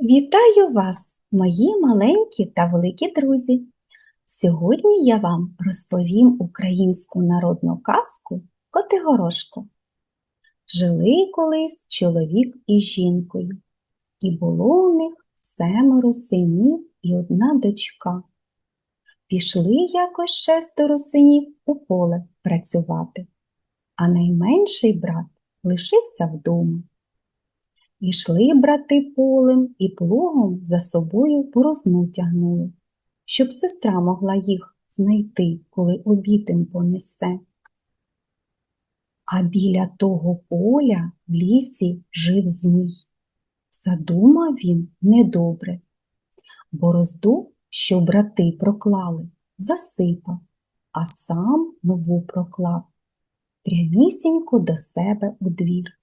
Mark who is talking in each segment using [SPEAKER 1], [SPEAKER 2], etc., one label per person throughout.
[SPEAKER 1] Вітаю вас, мої маленькі та великі друзі! Сьогодні я вам розповім українську народну казку Котигорошко. Жили колись чоловік із жінкою, і було у них семеро синів і одна дочка. Пішли якось шестеро синів у поле працювати, а найменший брат лишився вдома. Ішли брати полем і плугом за собою борозну тягнули, щоб сестра могла їх знайти, коли обід їм понесе. А біля того поля в лісі жив змій. Задумав він недобре. Борозду, що брати проклали, засипав, а сам нову проклав прямісінько до себе у двір.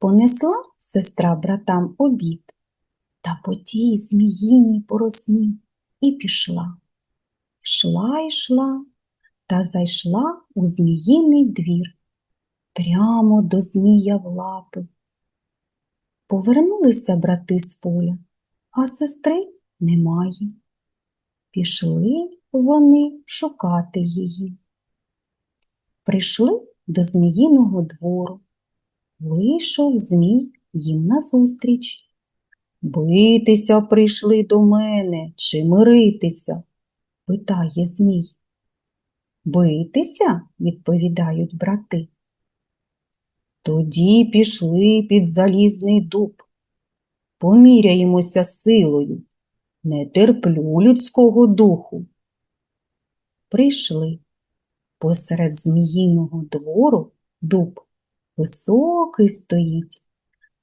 [SPEAKER 1] Понесла сестра братам обід та по тій зміїній порозні і пішла. Йшла, йшла та зайшла у зміїний двір, прямо до змія в лапи. Повернулися брати з поля, а сестри немає. Пішли вони шукати її. Прийшли до зміїного двору. Вийшов змій їм назустріч. Битися прийшли до мене чи миритися? питає Змій. Битися, відповідають брати. Тоді пішли під залізний дуб. Поміряємося силою. Не терплю людського духу. Прийшли. Посеред зміїного двору дуб високий стоїть,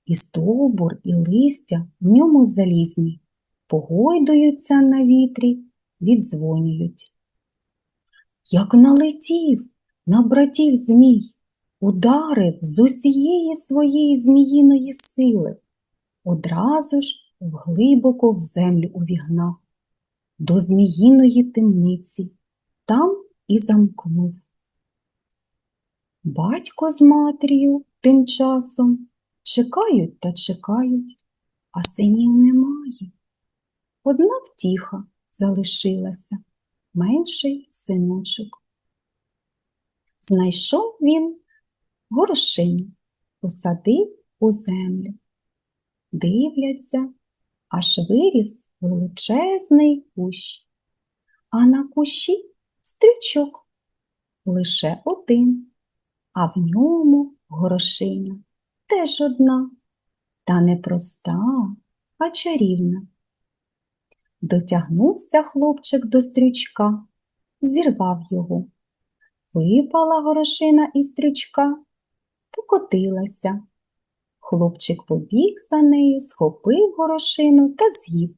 [SPEAKER 1] і стовбур, і листя в ньому залізні, погойдуються на вітрі, віддзвонюють. Як налетів на братів змій, ударив з усієї своєї зміїної сили, одразу ж глибоко в землю увігнав, до зміїної темниці, там і замкнув. Батько з матір'ю тим часом чекають та чекають, а синів немає. Одна втіха залишилася, менший синочок. Знайшов він горошину, посадив у землю. Дивляться, аж виріс величезний кущ, а на кущі стрючок лише один а в ньому горошина теж одна, та не проста, а чарівна. Дотягнувся хлопчик до стрючка, зірвав його. Випала горошина із стрючка, покотилася. Хлопчик побіг за нею, схопив горошину та з'їв.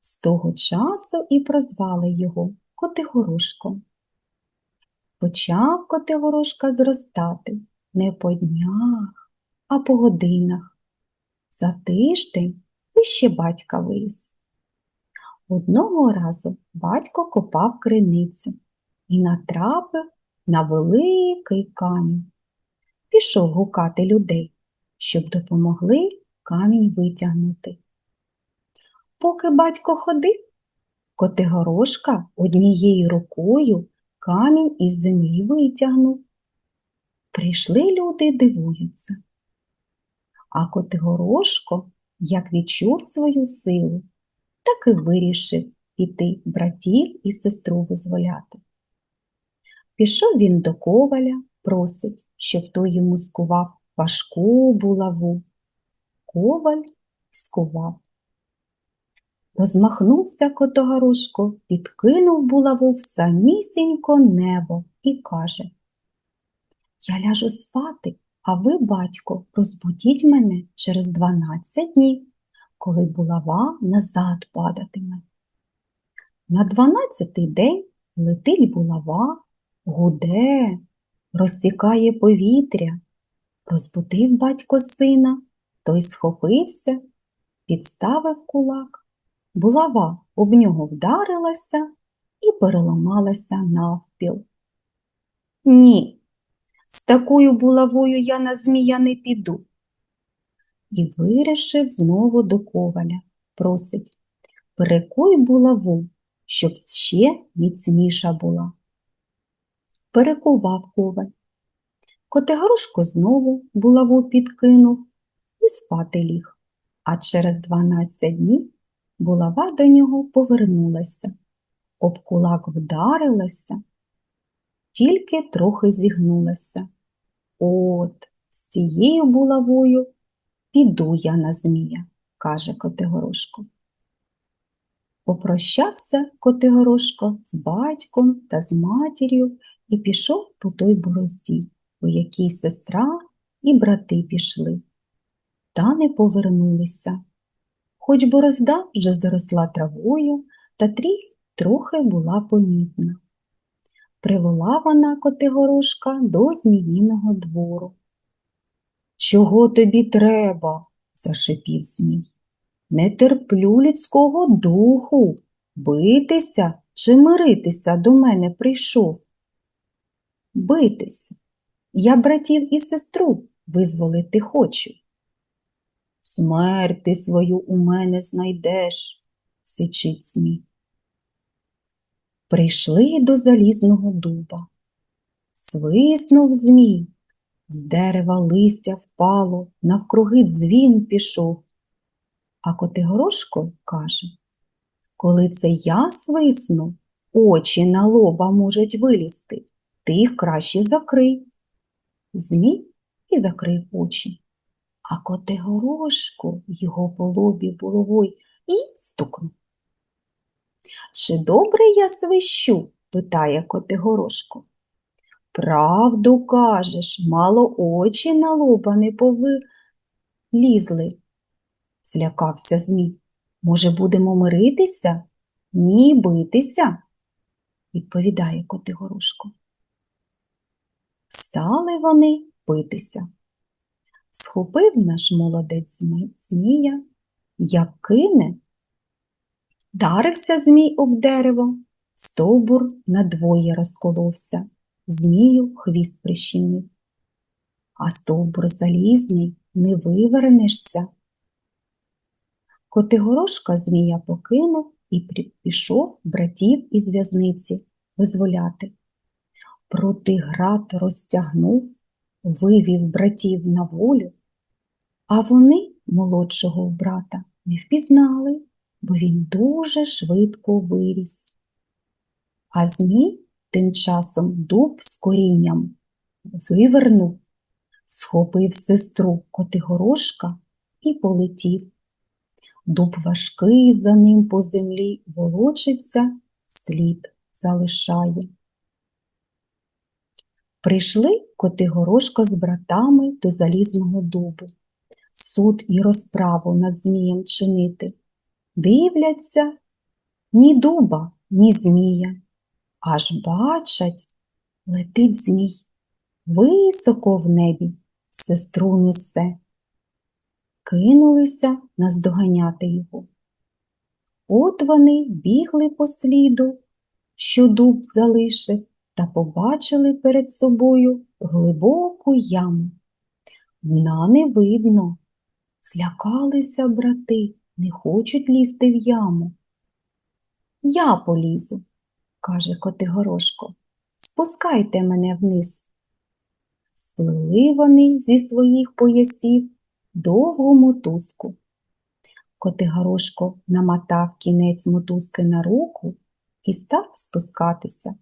[SPEAKER 1] З того часу і прозвали його Котигорошком. Почав Котигорошка зростати не по днях, а по годинах. За тиждень іще батька виріс. Одного разу батько копав криницю і натрапив на великий камінь. Пішов гукати людей, щоб допомогли камінь витягнути. Поки батько ходив, Котигорошка однією рукою камінь із землі витягнув. Прийшли люди й дивуються. А Котигорошко, як відчув свою силу, так і вирішив піти братів і сестру визволяти. Пішов він до коваля, просить, щоб той йому скував важку булаву. Коваль скував. Розмахнувся Котогорошко, підкинув булаву в самісінько небо і каже Я ляжу спати, а ви, батько, розбудіть мене через дванадцять днів, коли булава назад падатиме. На дванадцятий день летить булава, гуде, розтікає повітря. Розбудив батько сина, той схопився, підставив кулак булава об нього вдарилася і переламалася навпіл. Ні, з такою булавою я на змія не піду. і вирішив знову до коваля. Просить, перекуй булаву, щоб ще міцніша була. Перекував коваль. Котигорошко знову булаву підкинув і спати ліг. А через дванадцять днів булава до нього повернулася, об кулак вдарилася, тільки трохи зігнулася. От, з цією булавою піду я на змія, каже Котигорошко. Попрощався Котигорошко з батьком та з матір'ю і пішов по той борозді, по якій сестра і брати пішли. Та не повернулися. Хоч борозда вже заросла травою, та тріх трохи була помітна. Привела вона Котигорошка до зміїного двору. Чого тобі треба? зашипів змій. Не терплю людського духу. Битися чи миритися до мене прийшов? Битися. Я братів і сестру визволити хочу. Смерть ти свою у мене знайдеш, сичить змій. Прийшли до залізного дуба. Свиснув змій, з дерева листя впало, навкруги дзвін пішов. А Котигорошко каже, коли це я свисну, очі на лоба можуть вилізти, ти їх краще закрий. Змій і закрив очі. А Котигорошко його по лобі булавою і стукнув. Чи добре я свищу? питає Котигорошко. Правду кажеш, мало очі на лоба не повилізли, злякався Змій. Може, будемо миритися? Ні, битися, відповідає Котигорошко. Стали вони битися. Схопив наш молодець змія, як кине, дарився змій об дерево, стовбур надвоє розколовся, змію хвіст прищемив. А стовбур залізний, не вивернешся. Котигорошка змія покинув і пішов братів із в'язниці визволяти. Проти град розтягнув, вивів братів на волю, а вони молодшого брата не впізнали, бо він дуже швидко виріс. А Змій тим часом дуб з корінням вивернув, схопив сестру Котигорошка і полетів. Дуб важкий за ним по землі волочиться, слід залишає. Прийшли Котигорошко з братами до залізного дубу, суд і розправу над змієм чинити. Дивляться ні дуба, ні змія, аж бачать, летить змій, високо в небі сестру несе. Кинулися наздоганяти його. От вони бігли по сліду, що дуб залишив, та побачили перед собою глибоку яму. Дна не видно. Злякалися брати, не хочуть лізти в яму. Я полізу, каже Котигорошко, спускайте мене вниз. Сплили вони зі своїх поясів довгу мотузку. Котигорошко намотав кінець мотузки на руку і став спускатися.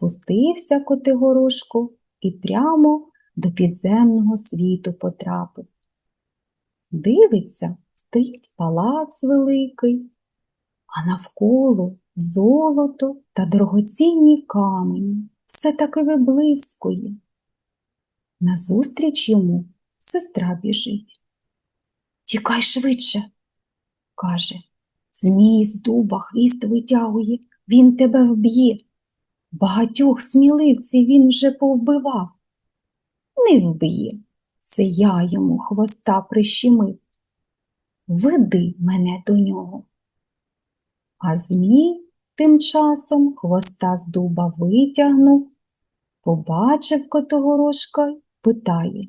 [SPEAKER 1] Спустився Котигорошко і прямо до підземного світу потрапив. Дивиться, стоїть палац великий, а навколо золото та дорогоцінні камені, все таки виблискує. Назустріч йому сестра біжить. Тікай швидше, каже. Змій з дуба хвіст витягує, він тебе вб'є. Багатьох сміливців він вже повбивав. Не вб'є, це я йому хвоста прищемив. Веди мене до нього. А Змій тим часом хвоста з дуба витягнув, побачив Котогорошка питає.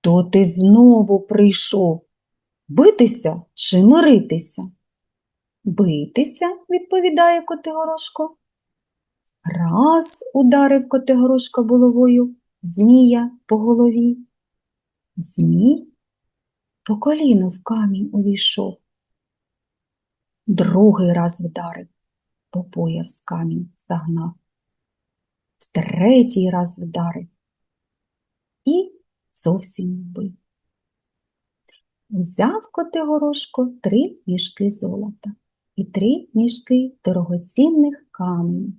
[SPEAKER 1] То ти знову прийшов. Битися чи миритися? Битися, відповідає Котигорошко. Раз ударив Котигорошко булавою Змія по голові. Змій по коліну в камінь увійшов. Другий раз вдарив, по пояс камінь загнав. В третій раз вдарив і зовсім вбив. Взяв Котигорошко три мішки золота і три мішки дорогоцінних каменів.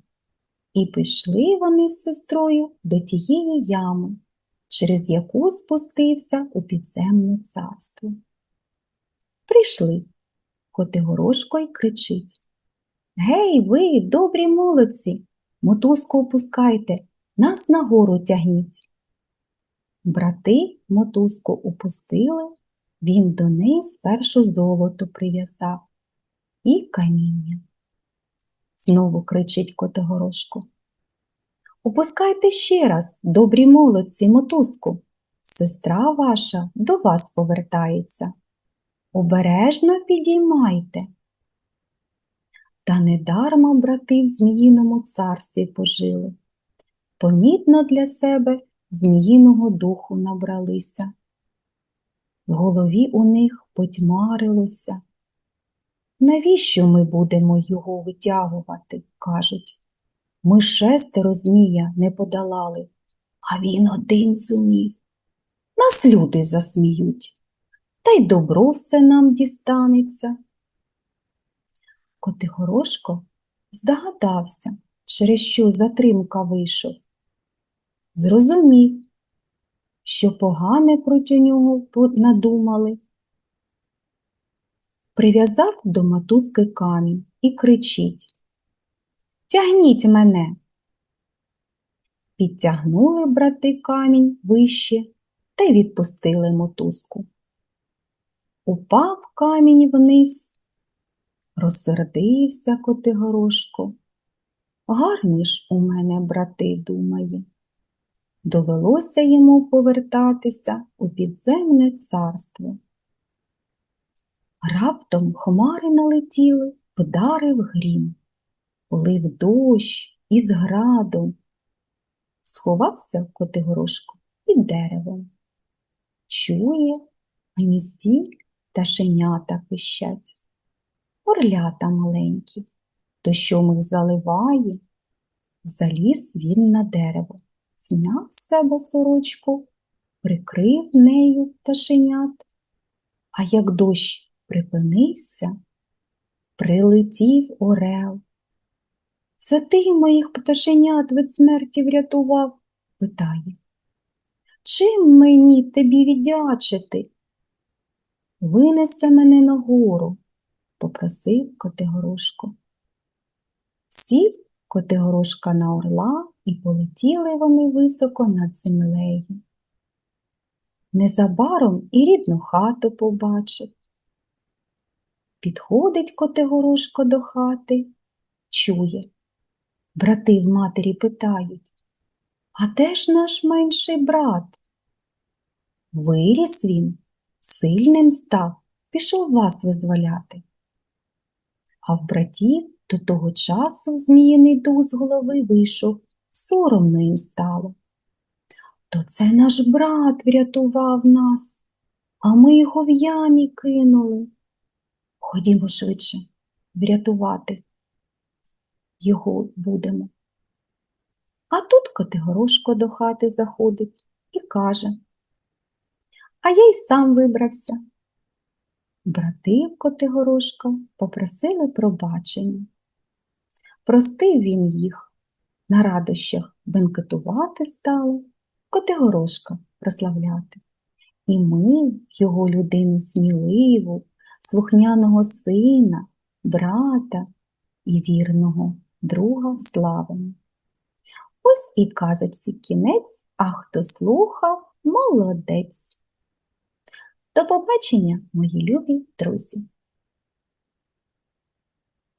[SPEAKER 1] І пішли вони з сестрою до тієї ями, через яку спустився у підземне царство. Прийшли. Котигорошко й кричить. Гей, ви, добрі молодці, мотузку опускайте, нас нагору тягніть. Брати мотузку опустили, він до неї спершу золото прив'язав і каміння. Знову кричить Котигорошко. Опускайте ще раз, добрі молодці, мотузку. Сестра ваша до вас повертається. Обережно підіймайте. Та недарма брати в Зміїному царстві пожили. Помітно для себе зміїного духу набралися. В голові у них потьмарилося. Навіщо ми будемо його витягувати? кажуть. Ми шестеро змія не подолали, а він один зумів. Нас люди засміють, та й добро все нам дістанеться. Котигорошко здогадався, через що затримка вийшов. Зрозумів, що погане проти нього надумали. Прив'язав до матузки камінь і кричить Тягніть мене. Підтягнули брати камінь вище та й відпустили мотузку. Упав камінь вниз, розсердився Котигорошко. Гарні ж у мене, брати, думає. Довелося йому повертатися у підземне царство. Раптом хмари налетіли, вдарив грім, полив дощ із градом. Сховався Котигорошко під деревом. Чує, гнізді пташенята пищать. Орлята маленькі, дощом їх заливає, заліз він на дерево, зняв з себе сорочку, прикрив нею пташенят, а як дощ припинився, прилетів орел. Це ти моїх пташенят від смерті врятував? питає. Чим мені тобі віддячити? Винесе мене нагору, попросив Котигорошко. Сів Котигорошка на орла і полетіли вони високо над землею. Незабаром і рідну хату побачив. Підходить Котигорошко до хати, чує. Брати в матері питають, а де ж наш менший брат? Виріс він, сильним став, пішов вас визволяти. А в братів до того часу зміїний дух з голови вийшов, соромно їм стало. То це наш брат врятував нас, а ми його в ямі кинули. Ходімо швидше врятувати його будемо. А тут Котигорошко до хати заходить і каже, а я й сам вибрався. Брати Котигорошка попросили пробачення. Простив він їх, на радощах бенкетувати стали, Котигорошка прославляти. І ми його людину сміливу, слухняного сина, брата і вірного друга славимо. Ось і казочці кінець, а хто слухав, молодець. До побачення, мої любі друзі!